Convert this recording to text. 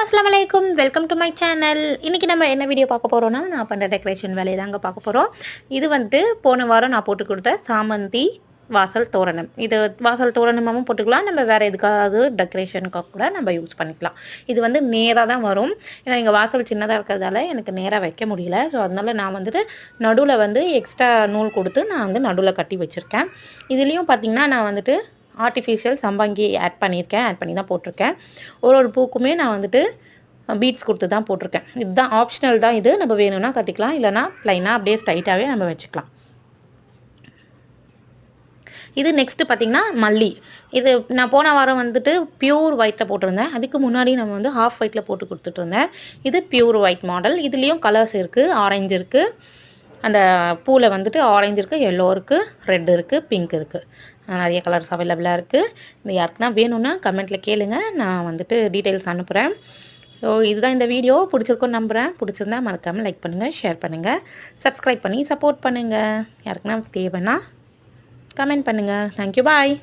அஸ்லாம் வலைக்கும் welcome to my channel இன்றைக்கி நம்ம என்ன வீடியோ பார்க்க போகிறோன்னா நான் பண்ணுற டெக்கரேஷன் வேலையை தாங்க பார்க்க போகிறோம் இது வந்து போன வாரம் நான் போட்டு கொடுத்த சாமந்தி வாசல் தோரணம். இது வாசல் தோரணமாகவும் போட்டுக்கலாம். நம்ம வேறு எதுக்காவது டெக்கரேஷனுக்காக கூட நம்ம யூஸ் பண்ணிக்கலாம். இது வந்து நேராக தான் வரும். ஏன்னா எங்கள் வாசல் சின்னதாக இருக்கிறதால எனக்கு நேராக வைக்க முடியல. ஸோ அதனால் நான் வந்துட்டு நடுவில் வந்து எக்ஸ்ட்ரா நூல் கொடுத்து நான் வந்து நடுவில் கட்டி வச்சுருக்கேன். இதுலேயும் பார்த்திங்கன்னா நான் வந்துட்டு ஆர்டிஃபிஷியல் சம்பங்கி ஆட் பண்ணியிருக்கேன் ஆட் பண்ணி தான் போட்டிருக்கேன். ஒரு ஒரு பூக்குமே நான் வந்துட்டு பீட்ஸ் கொடுத்து தான் போட்டிருக்கேன். இதுதான் ஆப்ஷனல் தான் இது. நம்ம வேணும்னா கட்டிக்கலாம் இல்லைனா ப்ளைனாக அப்படியே ஸ்ட்ரைட்டாகவே நம்ம வச்சுக்கலாம். இது நெக்ஸ்ட்டு பார்த்திங்கன்னா மல்லி. இது நான் போன வாரம் வந்துட்டு பியூர் ஒயிட்டில் போட்டிருந்தேன். அதுக்கு முன்னாடி நம்ம வந்து ஹாஃப் ஒயிட்டில் போட்டு கொடுத்துட்டு இருந்தேன். இது பியூர் ஒயிட் மாடல் இதுலேயும் கலர்ஸ் இருக்குது ஆரஞ்சு இருக்குது அந்த பூவில் வந்துட்டு ஆரஞ்சு இருக்குது எல்லோ இருக்குது ரெட் இருக்குது பிங்க் இருக்குது நிறைய கலர்ஸ் அவைலபிளாக இருக்குது இந்த யாருக்குன்னா வேணும்னா கமெண்ட்டில் கேளுங்க. நான் வந்துட்டு டீட்டெயில்ஸ் அனுப்புகிறேன் ஸோ இதுதான் இந்த வீடியோ பிடிச்சிருக்கோன்னு நம்புகிறேன் பிடிச்சிருந்தா மறக்காமல் லைக் பண்ணுங்கள் ஷேர் பண்ணுங்கள் சப்ஸ்கிரைப் பண்ணி சப்போர்ட் பண்ணுங்கள் யாருக்குன்னா தேவைன்னா கமெண்ட் பண்ணுங்கள் தேங்க்யூ பாய்